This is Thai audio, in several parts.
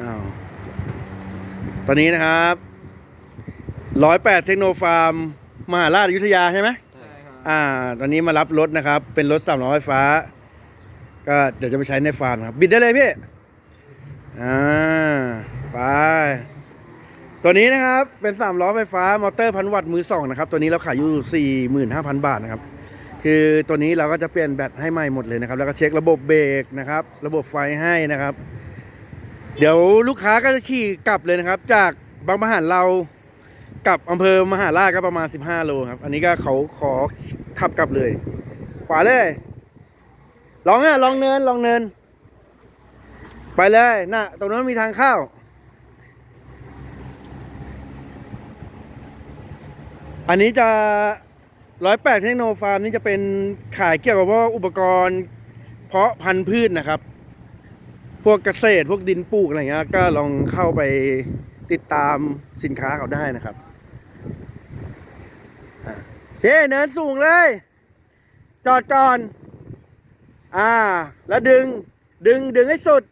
อ้าวตอนนี้นะครับร้อยแปดเทคโนฟาร์มมหาราชอยุธยาใช่ไหมใช่ครับอ่า ตอนนี้มารับรถนะครับ เป็นรถสามล้อไฟฟ้า ก็เดี๋ยวจะไปใช้ในฟาร์มครับ บิดได้เลยพี่ อ่า ไป ตัวนี้นะครับ เป็นสามล้อไฟฟ้ามอเตอร์พันวัตต์มือสองนะครับ ตัวนี้เราขายอยู่สี่หมื่นห้าพันบาทนะครับ คือตัวนี้เราก็จะเปลี่ยนแบตให้ใหม่หมดเลยนะครับ แล้วก็เช็คระบบเบรกนะครับ ระบบไฟให้นะครับ เดี๋ยวลูกค้าก็จะขี่กลับเลยนะครับ จากบางมหารเรากับอำเภอมหาราชก็ประมาณ 15 โลครับ อันนี้ก็เขาขอขับกลับเลย ขวาเลยลองอะลองเนินลองเนิน ไปเลยน่ะตรงนั้นมีทางเข้าอันนี้จะร้อยแปดเทคโนฟาร์มนี่จะเป็นขายเกี่ยวกับว่าอุปกรณ์ เพาะพันธุ์พืชนะครับ พวกเกษตรพวกดินปลูกอะไรเงี้ยก็ลองเข้าไปติดตามสินค้าเขาได้นะครับเฮ้เนินสูงเลย จอดก่อน อ่า แล้วดึง ดึงดึงให้สุด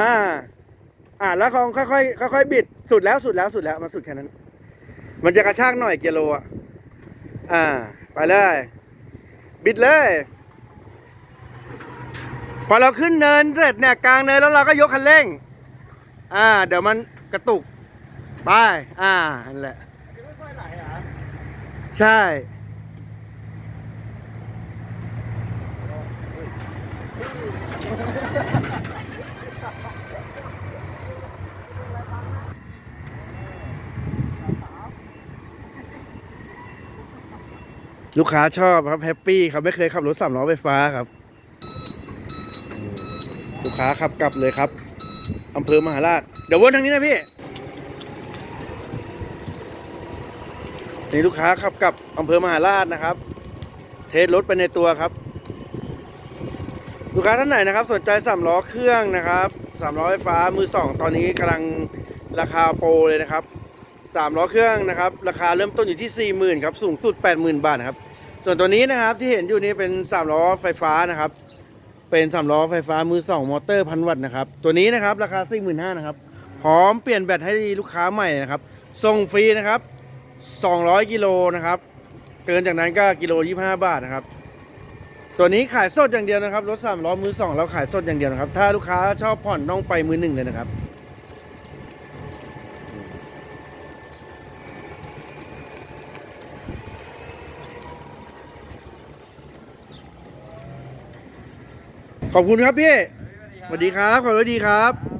อ่า อ่าแล้วของค่อยๆค่อยๆบิดสุดแล้วสุดแล้วสุดแล้วมาสุดแค่นั้น มันจะกระชากหน่อยกิโลอะ อ่า ไปเลย บิดเลย พอเราขึ้นเนินเสร็จเนี่ยกลางเนินแล้วเราก็ยกคันเร่ง อ่า เดี๋ยวมันกระตุก ไป อ่านั่นแหละใช่ ลูกค้าชอบครับแฮปปี้เขาไม่เคยขับรถสามล้อไฟฟ้าครับ ลูกค้าขับกลับเลยครับอำเภอมหาราช เดี๋ยววนทางนี้นะพี่นี่ลูกค้าขับกลับอำเภอมหาราชนะครับ เทสรถไปในตัวครับ ลูกค้าท่านไหนนะครับ สนใจสามล้อเครื่องนะครับสามล้อไฟฟ้ามือสองตอนนี้กำลังราคาโปรเลยนะครับสามล้อเครื่องนะครับ ราคาเริ่มต้นอยู่ที่สี่หมื่นครับสูงสุดแปดหมื่นบาทนะครับ ส่วนตัวนี้นะครับที่เห็นอยู่นี้เป็นสามล้อไฟฟ้านะครับ เป็นสามล้อไฟฟ้ามือสองมอเตอร์พันวัตต์นะครับ ตัวนี้นะครับราคาสี่หมื่นห้านะครับ พร้อมเปลี่ยนแบตให้ลูกค้าใหม่นะครับ ส่งฟรีนะครับ200กิโลนะครับ เกินจากนั้นก็กิโล25บาทนะครับ ตัวนี้ขายสดอย่างเดียวนะครับ รถสามล้อมือสองเราขายสดอย่างเดียวนะครับ ถ้าลูกค้าชอบผ่อนต้องไปมือหนึ่งเลยนะครับ ขอบคุณครับพี่สวัสดีครับ ขอบคุณดีครับ